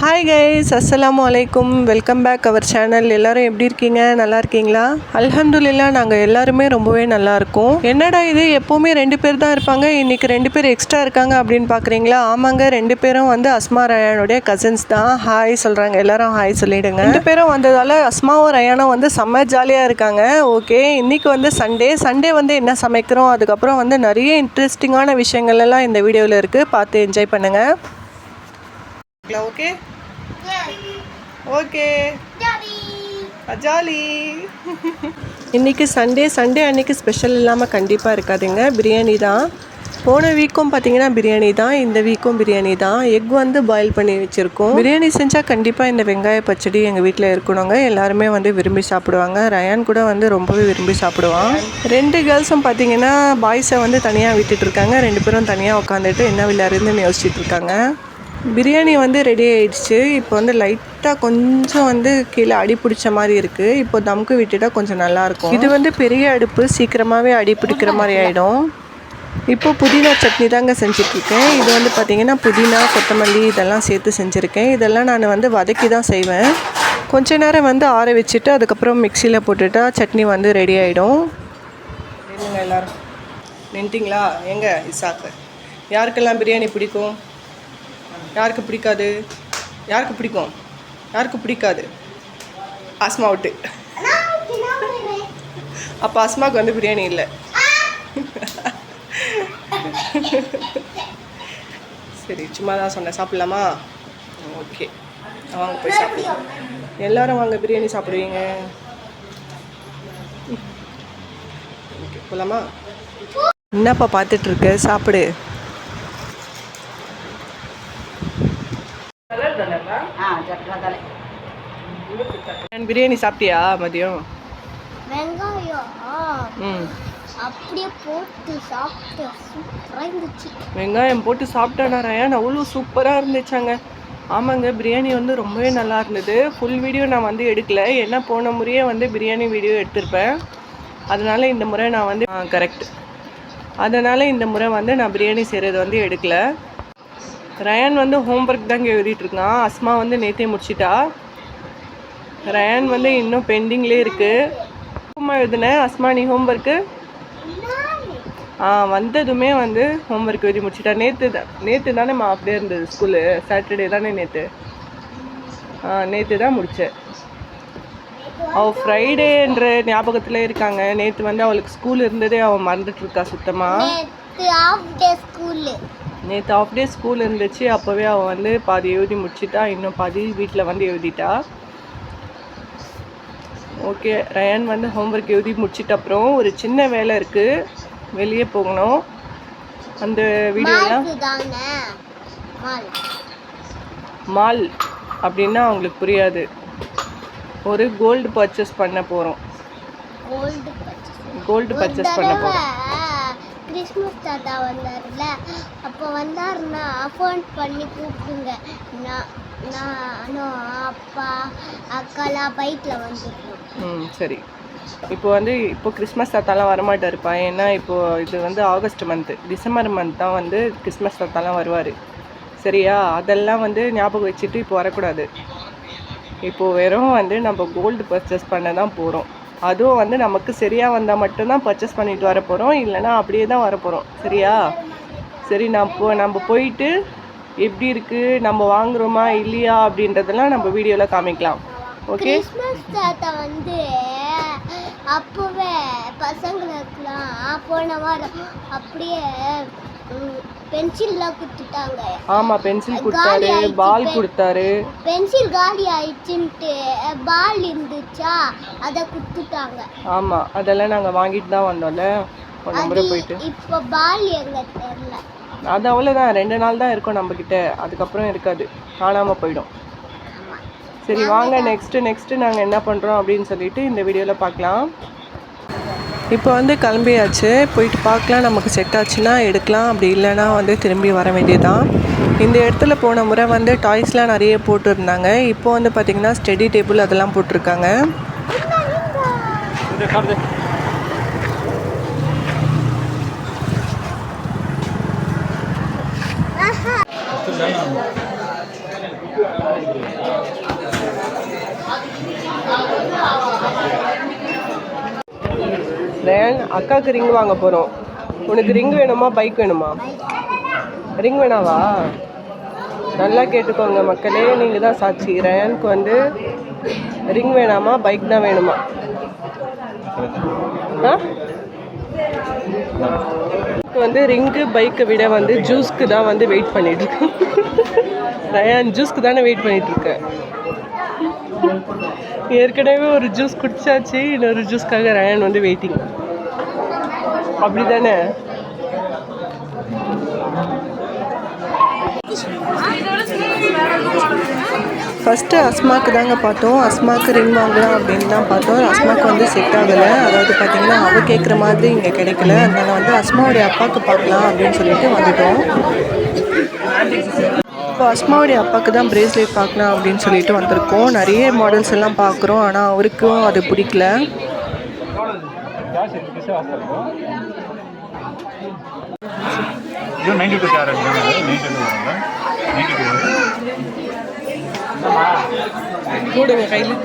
Hi guys அஸ்ஸலாமு அலைக்கும் welcome back our channel எல்லோரும் எப்படி இருக்கீங்க? நல்லா இருக்கீங்களா? அல்ஹம்துலில்லா நாங்கள் எல்லாருமே ரொம்பவே நல்லா இருக்கோம். என்னடா இது? எப்போவுமே ரெண்டு பேர் தான் இருப்பாங்க. இன்றைக்கி ரெண்டு பேர் எக்ஸ்ட்ரா இருக்காங்க அப்படின்னு பார்க்குறீங்களா ஆமாங்க ரெண்டு பேரும் வந்து அஸ்மா ரயானுடைய கசின்ஸ் தான். ஹாய் சொல்கிறாங்க எல்லாரும் ஹாய் சொல்லிவிடுங்க ரெண்டு பேரும் வந்ததால் அஸ்மாவும் ரயானும் வந்து செம்ம ஜாலியாக இருக்காங்க. ஓகே இன்றைக்கி வந்து சண்டே சண்டே வந்து என்ன சமைக்கிறோம்? அதுக்கப்புறம் வந்து நிறைய இன்ட்ரெஸ்டிங்கான விஷயங்கள் எல்லாம் இந்த வீடியோவில் இருக்குது பார்த்து என்ஜாய் பண்ணுங்கள் ஓகே ஓகே ஜாலி இன்னைக்கு சண்டே சண்டே அன்னைக்கு ஸ்பெஷல் இல்லாமல் கண்டிப்பாக இருக்காதுங்க. பிரியாணி தான். போன வீக்கும் பார்த்தீங்கன்னா பிரியாணி தான். இந்த வீக்கும் பிரியாணி தான். எக் வந்து பாயில் பண்ணி வச்சுருக்கோம். பிரியாணி செஞ்சால் கண்டிப்பாக இந்த வெங்காய பச்சடி எங்கள் வீட்டில் இருக்கணுங்க. எல்லாருமே வந்து விரும்பி சாப்பிடுவாங்க. ரயான் கூட வந்து ரொம்பவே விரும்பி சாப்பிடுவான். ரெண்டு கேர்ள்ஸும் பார்த்தீங்கன்னா பாய்ஸை வந்து தனியாக விட்டுட்டு இருக்காங்க. ரெண்டு பேரும் தனியாக உட்காந்துட்டு என்ன விளையாடுறதுன்னு யோசிச்சுட்டு இருக்காங்க. பிரியாணி வந்து ரெடி ஆயிடுச்சு. இப்போ வந்து லைட்டாக கொஞ்சம் வந்து கீழே அடி பிடிச்ச மாதிரி இருக்குது இப்போ தம்க்கு விட்டுட்டா கொஞ்சம் நல்லாயிருக்கும் இது வந்து பெரிய அடுப்பு சீக்கிரமாகவே அடி பிடிக்கிற மாதிரி ஆகிடும் இப்போ புதினா சட்னி தாங்க செஞ்சிட்ருக்கேன். இது வந்து பார்த்திங்கன்னா புதினா கொத்தமல்லி இதெல்லாம் சேர்த்து செஞ்சுருக்கேன். இதெல்லாம் நான் வந்து வதக்கி தான் செய்வேன். கொஞ்ச நேரம் வந்து ஆற வச்சுட்டு அதுக்கப்புறம் மிக்சியில் போட்டுட்டா சட்னி வந்து ரெடி ஆகிடும் எல்லோரும். நின்ட்டிங்களா? எங்கே இசாக்கு. யாருக்கெல்லாம் பிரியாணி பிடிக்கும்? யாருக்கு பிடிக்காது? யாருக்கு பிடிக்கும்? யாருக்கு பிடிக்காது? ஆஸ்மா விட்டு. அப்போ ஆஸ்மாவுக்கு வந்து பிரியாணி இல்லை. சரி சும்மா தான் சொன்னேன். சாப்பிட்லாமா? ஓகே. வாங்க போய் சாப்பிடுவோம் எல்லாரும் வாங்க பிரியாணி சாப்பிடுவீங்க. ஓகே போகலாமா என்னப்பா பார்த்துட்டு இருக்க? சாப்பிடு ஆ சட்டரை பிரியாணி சாப்பிட்டியா மதியம்? வெங்காயம். அப்படியே போட்டு சாப்பிட்டு சூப்பராக இருந்துச்சு. வெங்காயம் போட்டு சாப்பிட்டேனா ரயான்? அவ்வளோ சூப்பராக இருந்துச்சாங்க. ஆமாங்க பிரியாணி வந்து ரொம்பவே நல்லா இருந்தது. ஃபுல் வீடியோ நான் வந்து எடுக்கல. ஏன்னா போன முறையே வந்து பிரியாணி வீடியோ எடுத்திருப்பேன். அதனால இந்த முறை நான் வந்து கரெக்ட் அதனால் இந்த முறை வந்து நான் பிரியாணி செய்கிறது வந்து எடுக்கல. ரயான் வந்து ஹோம்ஒர்க் தாங்க எழுதிட்டு இருக்கான். அஸ்மா வந்து நேற்றே முடிச்சிட்டா. ரயான் வந்து இன்னும் பெண்டிங்லேயே இருக்குது அம்மா எழுதுனேன் அஸ்மா நீ ஹோம்ஒர்க்கு ஆ வந்ததுமே வந்து ஹோம்ஒர்க் எழுதி முடிச்சிட்டா. நேற்று தான் நேற்று தானே அப்படியே இருந்தது ஸ்கூலு சாட்டர்டே தானே நேற்று ஆ நேற்று தான் முடித்தேன் அவள் ஃப்ரைடேன்ற ஞாபகத்தில் இருக்காங்க. நேற்று வந்து அவளுக்கு ஸ்கூல் இருந்ததே அவள் மறந்துட்டு இருக்கா சுத்தமாக நேற்று ஆஃப் டே ஸ்கூல் இருந்துச்சு. அப்போவே அவள் வந்து பாதி எழுதி முடிச்சிட்டா. இன்னும் பாதி வீட்டில் வந்து எழுதிட்டா. ஓகே ரயான் வந்து ஹோம்ஒர்க் எழுதி முடிச்சிட்ட அப்புறம் ஒரு சின்ன வேலை இருக்குது வெளியே போகணும். அந்த வீடியோலாம் மால் அப்படின்னா அவங்களுக்கு புரியாது. ஒரு கோல்டு பர்ச்சேஸ் பண்ண போகிறோம் கோல்டு பர்ச்சேஸ் பண்ண போகிறோம் கிறிஸ்மஸ் தாத்தா வந்தார்ல அப்போ வந்தாருன்னா ஃபோன் பண்ணி கூப்பிடுங்க. நான் நானும் அப்பா அக்காலாம் பைக்கில் வந்துருக்கோம். ம் சரி. இப்போ வந்து இப்போ கிறிஸ்மஸ் தாத்தாலாம் வரமாட்டாருப்பா ஏன்னா இப்போ இது வந்து ஆகஸ்ட் மந்த்து டிசம்பர் மந்த் தான் வந்து கிறிஸ்மஸ் தாத்தாலாம் வருவார். சரியா? அதெல்லாம் வந்து ஞாபகம் வச்சுட்டு இப்போ வரக்கூடாது. இப்போது வெறும் வந்து நம்ம கோல்டு பர்ச்சேஸ் பண்ண தான் போகிறோம் அதுவும் வந்து நமக்கு சரியாக வந்தால் மட்டும்தான் பர்ச்சேஸ் பண்ணிட்டு வர போகிறோம் இல்லைன்னா அப்படியே தான் வர போகிறோம் சரியா? சரி நான் போ நம்ம போயிட்டு எப்படி இருக்குது நம்ம வாங்குறோமா இல்லையா அப்படின்றதெல்லாம் நம்ம வீடியோவில் காமிக்கலாம். ஓகே கிறிஸ்மஸ் தாத்தா வந்து அப்போவே பசங்களுக்குலாம் போன வாரம் அப்படியே பென்சில்லாம் கொடுத்துட்டாங்க. ஆமாம் பென்சில் கொடுத்தாரு பால் கொடுத்தாரு. பென்சில் காலி ஆயிடுச்சுன்ட்டு பால் இருந்துச்சா அதை கொடுத்துட்டாங்க. ஆமாம் அதெல்லாம் நாங்கள் வாங்கிட்டு தான் வந்தோம்ல. ஒரு முறை போயிட்டு. இப்போ பால் எங்க தெரியல. அது அவ்வளோதான் ரெண்டு நாள் தான் இருக்கும் நம்மக்கிட்ட அதுக்கப்புறம் இருக்காது. காணாமல் போயிடும். சரி வாங்க நெக்ஸ்ட்டு நெக்ஸ்ட்டு நாங்கள் என்ன பண்ணுறோம் அப்படின்னு சொல்லிட்டு இந்த வீடியோவில் பார்க்கலாம். இப்போ வந்து கிளம்பியாச்சு. போயிட்டு பார்க்கலாம். நமக்கு செட் ஆச்சுன்னா எடுக்கலாம். அப்படி இல்லைன்னா வந்து திரும்பி வர வேண்டியதான் இந்த இடத்துல போன முறை வந்து டாய்ஸ்லாம் நிறைய போட்டிருந்தாங்க. இப்போ வந்து பார்த்திங்கன்னா ஸ்டடி டேபிள் அதெல்லாம் போட்டிருக்காங்க. அக்காவுக்கு ரிங் வாங்க போகிறோம் உனக்கு ரிங் வேணுமா பைக் வேணுமா? ரிங் வேணாவா? நல்லா கேட்டுக்கோங்க மக்களே நீங்கள் தான் சாட்சி. ரயானுக்கு வந்து ரிங் வேணாமா பைக் தான் வேணுமா? ஆ? வந்து ரிங்கு பைக்கை விட வந்து ஜூஸ்க்கு தான் வந்து வெயிட் பண்ணிட்டு இருக்கேன் ரயான் ஜூஸ்க்கு தானே வெயிட் பண்ணிட்டு இருக்கேன் ஏற்கனவே ஒரு ஜூஸ் குடிச்சாச்சு இன்னொரு ஜூஸ்க்காக ரயான் வந்து வெயிட்டிங் அப்படி தானே ஃபஸ்ட்டு அஸ்மாக்கு தாங்க பார்த்தோம். அஸ்மாக்கு ரிங் வாங்கலாம் அப்படின்னு தான் பார்த்தோம். அஸ்மாக்கு வந்து செட் ஆகலை. அதாவது பார்த்திங்கன்னா அவள் கேட்குற மாதிரி இங்கே கிடைக்கல. அதனால் வந்து அஸ்மாவுடைய அப்பாவுக்கு பார்க்கலாம் அப்படின்னு சொல்லிட்டு வந்துட்டோம். இப்போ அஸ்மாவுடைய அப்பாவுக்கு தான் பிரேஸ்லெட் பார்க்கலாம் அப்படின்னு சொல்லிட்டு வந்திருக்கோம். நிறைய மாடல்ஸ் எல்லாம் பார்க்குறோம். ஆனால் அவருக்கும் அது பிடிக்கல. Ninety two carat ninety two போடுங்க கையில்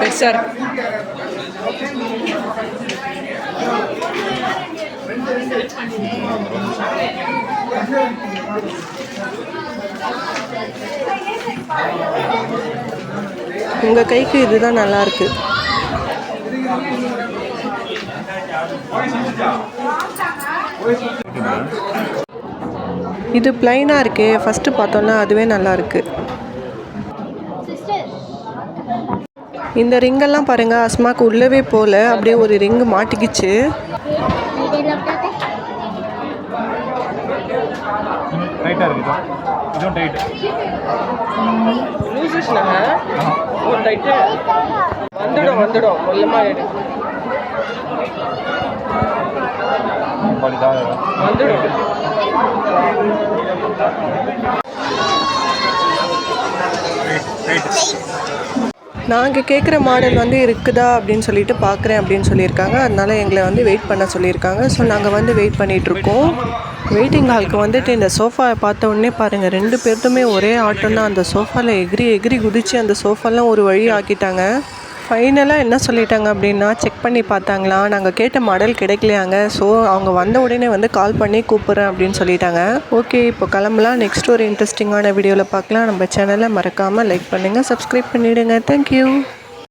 பெருசா இருக்கு உங்கள் கைக்கு இதுதான் நல்லா இருக்கு. இது பிளைனாக இருக்கே. ஃபஸ்ட்டு பார்த்தோன்னா அதுவே நல்லா இருக்கு சிஸ்டர் இந்த ரிங்கெல்லாம் பாருங்க அஸ்மாக்கு உள்ளவே போல அப்படியே ஒரு ரிங் மாட்டிக்கிச்சு. வந்துடும் நாங்கள் கேட்குற மாடல் வந்து இருக்குதா அப்படின்னு சொல்லிட்டு பார்க்குறேன் அப்படின்னு சொல்லியிருக்காங்க. அதனால எங்களை வந்து வெயிட் பண்ண சொல்லியிருக்காங்க. ஸோ நாங்கள் வந்து வெயிட் பண்ணிகிட்ருக்கோம் வெயிட்டிங் ஹாலுக்கு வந்துட்டு இந்த சோஃபாவை பார்த்த உடனே பாருங்கள் ரெண்டு பேர்த்துமே ஒரே ஆட்டம் தான் அந்த சோஃபாவில் எகிரி எகிரி குதித்து அந்த சோஃபாலாம் ஒரு வழி ஆக்கிட்டாங்க. ஃபைனலாக என்ன சொல்லிட்டாங்க அப்படின்னா செக் பண்ணி பார்த்தாங்களா? நாங்கள் கேட்ட மாடல் கிடைக்கலையாங்க. ஸோ அவங்க வந்த உடனே வந்து கால் பண்ணி கூப்பிட்றேன் அப்படின்னு சொல்லிட்டாங்க. ஓகே இப்போ கிளம்பலாம். நெக்ஸ்ட் ஒரு இன்ட்ரெஸ்டிங்கான வீடியோவில் பார்க்கலாம். நம்ம சேனலை மறக்காமல் லைக் பண்ணுங்கள் சப்ஸ்கிரைப் பண்ணிவிடுங்க தேங்க்யூ